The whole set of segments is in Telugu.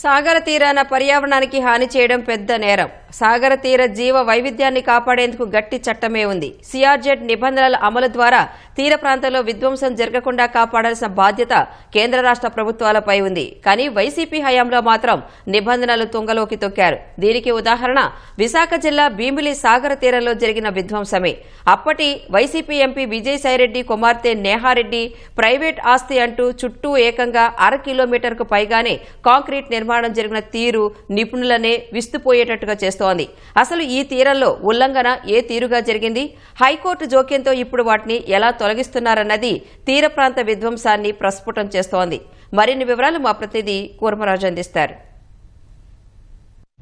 సాగర తీరాన పర్యావరణానికి హాని చేయడం పెద్ద నేరం. సాగర తీర జీవ వైవిధ్యాన్ని కాపాడేందుకు గట్టి చట్టమే ఉంది. సిఆర్జెడ్ నిబంధనల అమలు ద్వారా తీర ప్రాంతంలో విధ్వంసం జరగకుండా కాపాడాల్సిన బాధ్యత కేంద్ర రాష్ట్ర ప్రభుత్వాలపై ఉంది. కానీ వైసీపీ హయాంలో మాత్రం నిబంధనలు తుంగలోకి తొక్కారు. దీనికి ఉదాహరణ విశాఖ జిల్లా భీమిలి సాగర తీరంలో జరిగిన విధ్వంసమే. అప్పటి వైసీపీ ఎంపీ విజయసాయిరెడ్డి కుమార్తె నేహారెడ్డి ప్రైవేట్ ఆస్తి అంటూ చుట్టూ ఏకంగా అర కిలోమీటర్కు పైగానే కాంక్రీట్ నిర్మాణం జరిగిన తీరు నిపుణులనే విస్తుపోయేటట్టుగా చేస్తోంది. అసలు ఈ తీరంలో ఉల్లంఘన ఏ తీరుగా జరిగింది? హైకోర్టు జోక్యంతో ఇప్పుడు వాటిని ఎలా తొలగిస్తున్నారన్నది తీర ప్రాంత విధ్వంసాన్ని ప్రస్ఫుటం చేస్తోంది. మరిన్ని వివరాలు మా ప్రతినిధి కూర్మరాజు అందిస్తారు.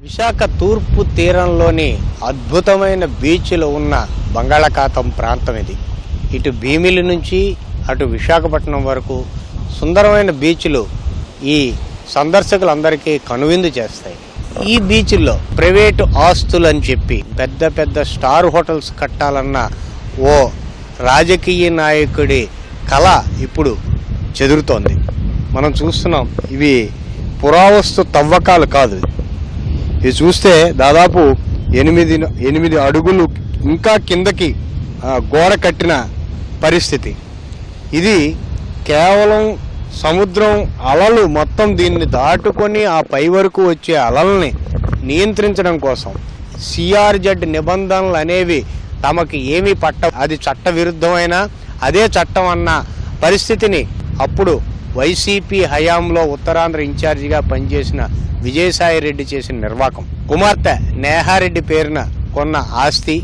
విశాఖ తూర్పు తీరంలోని అద్భుతమైన బీచ్లు ఉన్న బంగాళాఖాతం ప్రాంతం ఇది. ఇటు భీమిలి నుంచి అటు విశాఖపట్నం వరకు సుందరమైన బీచ్లు ఈ సందర్శకులందరికీ కనువిందు చేస్తాయి. ఈ బీచ్ల్లో ప్రైవేటు ఆస్తులు అని చెప్పి పెద్ద పెద్ద స్టార్ హోటల్స్ కట్టాలన్న ఓ రాజకీయ నాయకుడి కళ ఇప్పుడు చెదురుతోంది. మనం చూస్తున్నాం ఇవి పురావస్తు తవ్వకాలు కాదు. ఇది చూస్తే దాదాపు ఎనిమిది ఎనిమిది అడుగులు ఇంకా కిందకి గోడ కట్టిన పరిస్థితి. ఇది కేవలం సముద్రం అలలు మొత్తం దీన్ని దాటుకొని ఆ పై వరకు వచ్చే అలల్ని నియంత్రించడం కోసం సిఆర్జెడ్ నిబంధనలు అనేవి తమకి ఏమీ పట్ట అది చట్ట విరుద్ధమైన అదే చట్టం అన్న పరిస్థితిని అప్పుడు వైసీపీ హయాంలో ఉత్తరాంధ్ర ఇన్ఛార్జిగా పనిచేసిన విజయసాయి రెడ్డి చేసిన నిర్వాకం. కుమార్తె నేహారెడ్డి పేరున కొన్న ఆస్తి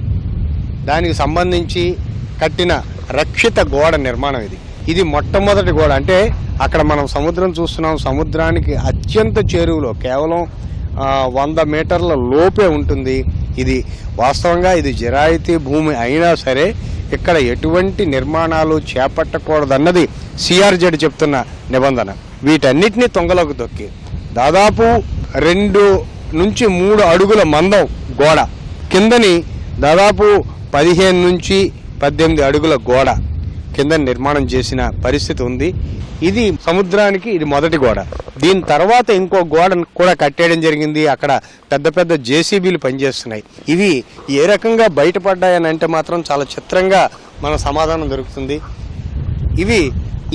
దానికి సంబంధించి కట్టిన రక్షిత గోడ నిర్మాణం ఇది. ఇది మొట్టమొదటి గోడ. అంటే అక్కడ మనం సముద్రం చూస్తున్నాం. సముద్రానికి అత్యంత చేరువలో కేవలం వంద మీటర్ల లోపే ఉంటుంది. ఇది వాస్తవంగా ఇది జిరాయితీ భూమి అయినా సరే ఇక్కడ ఎటువంటి నిర్మాణాలు చేపట్టకూడదన్నది సిఆర్జెడ్ చెప్తున్న నిబంధన. వీటన్నిటిని తొంగలోకి తొక్కి దాదాపు రెండు నుంచి మూడు అడుగుల మందం గోడ. కిందని దాదాపు పదిహేను నుంచి పద్దెనిమిది అడుగుల గోడ. కింద నిర్మాణం చేసిన పరిస్థితి ఉంది. ఇది సముద్రానికి ఇది మొదటి గోడ. దీని తర్వాత ఇంకో గోడను కూడా కట్టేయడం జరిగింది. అక్కడ పెద్ద పెద్ద జేసీబీలు పనిచేస్తున్నాయి. ఇవి ఏ రకంగా బయటపడ్డాయని అంటే మాత్రం చాలా చిత్రంగా మన సమాధానం దొరుకుతుంది. ఇవి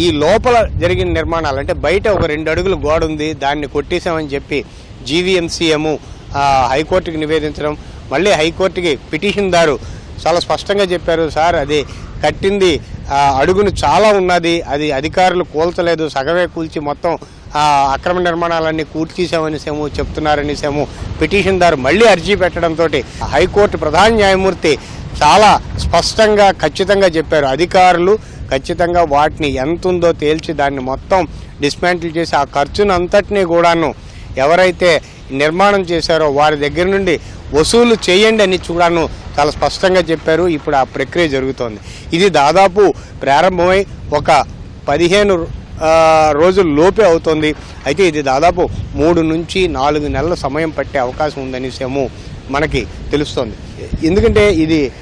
ఈ లోపల జరిగిన నిర్మాణాలు అంటే బయట ఒక రెండు అడుగుల గోడ ఉంది. దాన్ని కొట్టేశామని చెప్పి జీవీఎంసీఎము హైకోర్టుకి నివేదించడం మళ్ళీ హైకోర్టుకి పిటిషన్దారు చాలా స్పష్టంగా చెప్పారు సార్ అది కట్టింది అడుగును చాలా ఉన్నది. అది అధికారులు కూల్చలేదు. సగమే కూల్చి మొత్తం అక్రమ నిర్మాణాలన్నీ కూర్చేసామనేసేమో చెప్తున్నారనేసేమో పిటిషన్దారు మళ్ళీ అర్జీ పెట్టడంతో హైకోర్టు ప్రధాన న్యాయమూర్తి చాలా స్పష్టంగా ఖచ్చితంగా చెప్పారు. అధికారులు ఖచ్చితంగా వాటిని ఎంత ఉందో తేల్చి దాన్ని మొత్తం డిస్మాంటిల్ చేసి ఆ ఖర్చును అంతటినీ కూడాను ఎవరైతే నిర్మాణం చేశారో వారి దగ్గర నుండి వసూలు చేయండి అని చూడాను చాలా స్పష్టంగా చెప్పారు. ఇప్పుడు ఆ ప్రక్రియ జరుగుతోంది. ఇది దాదాపు ప్రారంభమై ఒక పదిహేను రోజుల లోపే అవుతుంది. అయితే ఇది దాదాపు మూడు నుంచి నాలుగు నెలల సమయం పట్టే అవకాశం ఉందని ఉందనేసేమో మనకి తెలుస్తోంది. ఎందుకంటే ఇది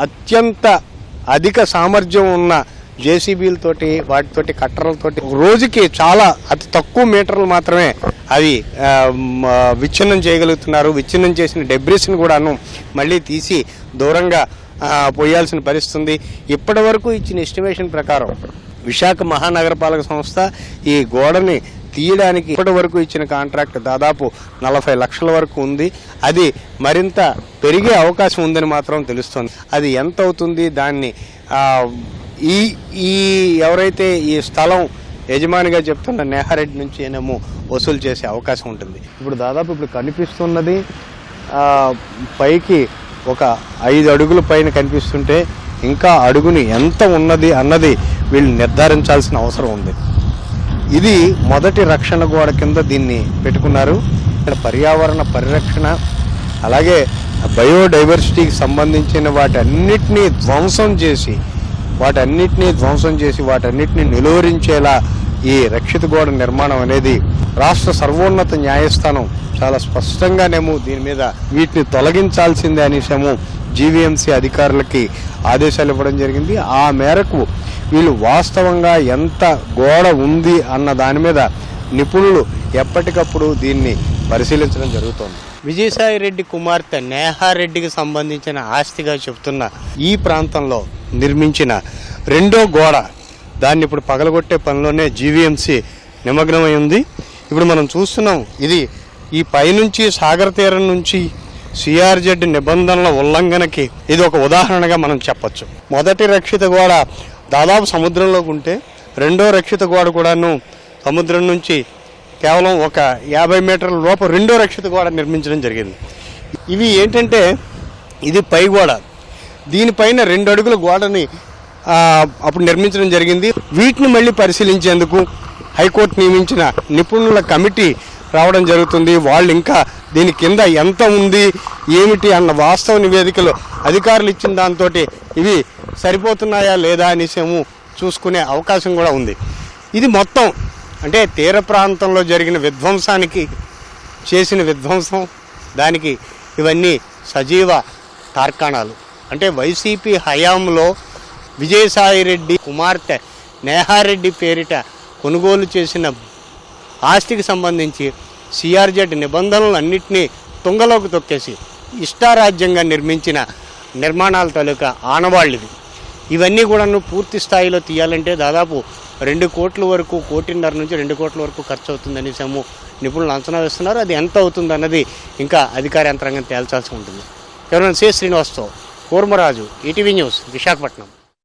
అత్యంత అధిక సామర్థ్యం ఉన్న జేసీబీలతోటి వాటితోటి కట్టరలతోటి రోజుకి చాలా అతి తక్కువ మీటర్లు మాత్రమే అవి విచ్ఛిన్నం చేయగలుగుతున్నారు. విచ్ఛిన్నం చేసిన డెబ్రిస్ని కూడాను మళ్ళీ తీసి దూరంగా పోయాల్సిన పరిస్థితి ఉంది ఇప్పటి వరకు ఇచ్చిన ఎస్టిమేషన్ ప్రకారం విశాఖ మహానగరపాలక సంస్థ ఈ గోడని తీయడానికి ఇప్పటి వరకు ఇచ్చిన కాంట్రాక్ట్ దాదాపు నలభై లక్షల వరకు ఉంది. అది మరింత పెరిగే అవకాశం ఉందని మాత్రం తెలుస్తుంది. అది ఎంత అవుతుంది? దాన్ని ఈ ఈ ఎవరైతే ఈ స్థలం యజమానిగా చెప్తున్న నేహారెడ్డి నుంచి ఏనేమో వసూలు చేసే అవకాశం ఉంటుంది. ఇప్పుడు దాదాపు ఇప్పుడు కనిపిస్తున్నది పైకి ఒక ఐదు అడుగుల పైన కనిపిస్తుంటే ఇంకా అడుగుని ఎంత ఉన్నది అన్నది వీళ్ళు నిర్ధారించాల్సిన అవసరం ఉంది. ఇది మొదటి రక్షణ గోడ కింద దీన్ని పెట్టుకున్నారు. ఇక్కడ పర్యావరణ పరిరక్షణ అలాగే బయోడైవర్సిటీకి సంబంధించిన వాటన్నిటినీ ధ్వంసం చేసి వాటన్నిటినీ ధ్వంసం చేసి వాటన్నిటిని నిలువరించేలా ఈ రక్షిత గోడ నిర్మాణం అనేది రాష్ట్ర సర్వోన్నత న్యాయస్థానం చాలా స్పష్టంగానేమో దీని మీద వీటిని తొలగించాల్సిందే అనేసేమో జీవీఎంసీ అధికారులకి ఆదేశాలు ఇవ్వడం జరిగింది. ఆ మేరకు వీళ్ళు వాస్తవంగా ఎంత గోడ ఉంది అన్న దాని మీద నిపుణులు ఎప్పటికప్పుడు దీన్ని పరిశీలించడం జరుగుతోంది. విజయసాయి రెడ్డి కుమార్తె నేహారెడ్డికి సంబంధించిన ఆస్తిగా చెబుతున్న ఈ ప్రాంతంలో నిర్మించిన రెండో గోడ. దాన్ని ఇప్పుడు పగలగొట్టే పనిలోనే జీవీఎంసీ నిమగ్నమై ఉంది. ఇప్పుడు మనం చూస్తున్నాం ఇది ఈ పైనుంచి సాగర తీరం నుంచి సిఆర్జెడ్ నిబంధనల ఉల్లంఘనకి ఇది ఒక ఉదాహరణగా మనం చెప్పొచ్చు. మొదటి రక్షిత గోడ దాదాపు సముద్రంలో ఉంటే రెండో రక్షిత గోడ కూడాను సముద్రం నుంచి కేవలం ఒక యాభై మీటర్ల లోపు రెండో రక్షిత గోడ నిర్మించడం జరిగింది. ఇవి ఏంటంటే ఇది పై గోడ. దీనిపైన రెండు అడుగుల గోడని అప్పుడు నిర్మించడం జరిగింది. వీటిని మళ్ళీ పరిశీలించేందుకు హైకోర్టు నియమించిన నిపుణుల కమిటీ రావడం జరుగుతుంది. వాళ్ళు ఇంకా దీని కింద ఎంత ఉంది ఏమిటి అన్న వాస్తవ నివేదికలు అధికారులు ఇచ్చిన దాంతో ఇవి సరిపోతున్నాయా లేదా అనేసేమో చూసుకునే అవకాశం కూడా ఉంది. ఇది మొత్తం అంటే తీర ప్రాంతంలో జరిగిన విధ్వంసానికి చేసిన విధ్వంసం దానికి ఇవన్నీ సజీవ తార్కాణాలు. అంటే వైసీపీ హయాంలో విజయసాయిరెడ్డి కుమార్తె నేహారెడ్డి పేరిట కొనుగోలు చేసిన ఆస్తికి సంబంధించి సిఆర్జెడ్ నిబంధనలన్నింటినీ తుంగలోకి తొక్కేసి ఇష్టారాజ్యంగా నిర్మించిన నిర్మాణాల తాలూకా ఆనవాళ్ళివి. ఇవన్నీ కూడాను పూర్తి స్థాయిలో తీయాలంటే దాదాపు రెండు కోట్ల వరకు కోటిన్నర నుంచి రెండు కోట్ల వరకు ఖర్చు అవుతుందని సము నిపుణులు అంచనా వేస్తున్నారు. అది ఎంత అవుతుంది అన్నది ఇంకా అధికార యంత్రాంగం తేల్చాల్సి ఉంటుంది. కేవలం సి. శ్రీనివాస్తో కూర్మరాజు ఈటీవీ న్యూస్ విశాఖపట్నం.